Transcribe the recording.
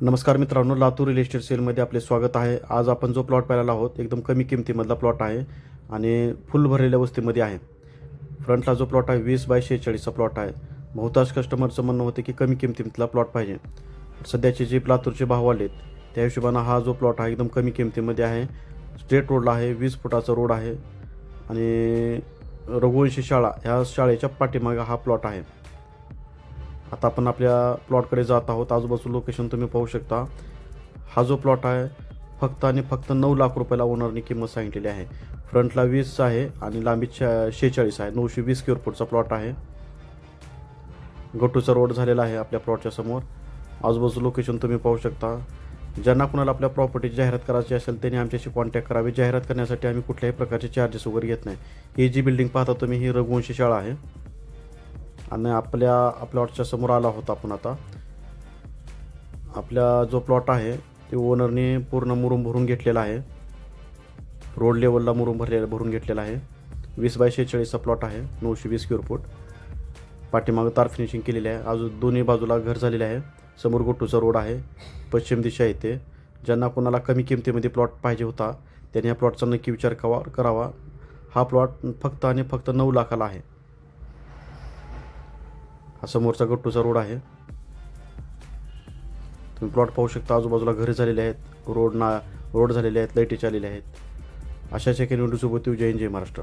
नमस्कार मित्रांनो Latur real estate सेलमध्ये आपले स्वागत आहे. आज आपण जो प्लॉट पाहिलेला आहोत एकदम कमी किमतीमधला प्लॉट आहे आणि फुल भरलेल्या वस्तीमध्ये आहे. फ्रंटला जो प्लॉट आहे वीस बाय शेहेचाळीसचा प्लॉट आहे. बहुतांश कस्टमरचं म्हणणं होतं की कमी किमतीतला प्लॉट पाहिजे. सध्याचे जे लातूरचे भाव आलेत त्या हिशोबानं हा जो प्लॉट आहे एकदम कमी किमतीमध्ये आहे. स्ट्रेट रोडला आहे वीस फुटाचा रोड आहे. आणि रघुवंशी शाळा ह्या शाळेच्या पाठीमागे हा प्लॉट आहे. आता आपण आपल्या प्लॉटकडे जात आहोत. आजूबाजू लोकेशन तुम्ही पाहू शकता. हा जो प्लॉट आहे फक्त आणि फक्त नऊ लाख रुपयाला ओनरनी किंमत सांगितलेली आहे. फ्रंटला वीस आहे आणि लांबी शे शेहेचाळीस आहे. नऊशे वीस स्क्वेअर फूटचा प्लॉट आहे. गटूचा रोड झालेला आहे आपल्या प्लॉटच्या समोर. आजूबाजू लोकेशन तुम्ही पाहू शकता. ज्यांना कुणाला आपल्या प्रॉपर्टीची जाहिरात करायची असेल त्यांनी आमच्याशी कॉन्टॅक्ट करावे. जाहिरात करण्यासाठी आम्ही कुठल्याही प्रकारचे चार्जेस वगैरे घेत नाही. ही जी बिल्डिंग पाहता तुम्ही ही रघुवंशी शाळा आहे. आणि आपल्या प्लॉटच्या समोर आला होता आपण आता. आपला जो प्लॉट आहे ते ओनरने पूर्ण मुरुम भरून घेतलेला आहे. रोड लेवलला मुरुम भरलेला भरून घेतलेला आहे. वीस बाय शेहेचाळीसचा प्लॉट आहे नऊशे वीस स्क्वेअर फूट पाठीमागं तार फिनिशिंग केलेली आहे. अजून दोन्ही बाजूला घर झालेले आहे. समोर गोटूचा रोड आहे. पश्चिम दिशा येते ज्यांना कोणाला कमी किमतीमध्ये प्लॉट पाहिजे होता त्यांनी या प्लॉटचा नक्की विचार कवा करावा. हा प्लॉट फक्त आणि फक्त नऊ लाखाला आहे. हा समोरचा गट्टूचा रोड आहे. तुम्ही प्लॉट पाहू शकता आजूबाजूला घरे झालेले आहेत रोड ना रोड झालेले आहेत लाईटी आलेल्या आहेत. अशाच एका निवडणुकीसोबत जय हिंद, जय महाराष्ट्र.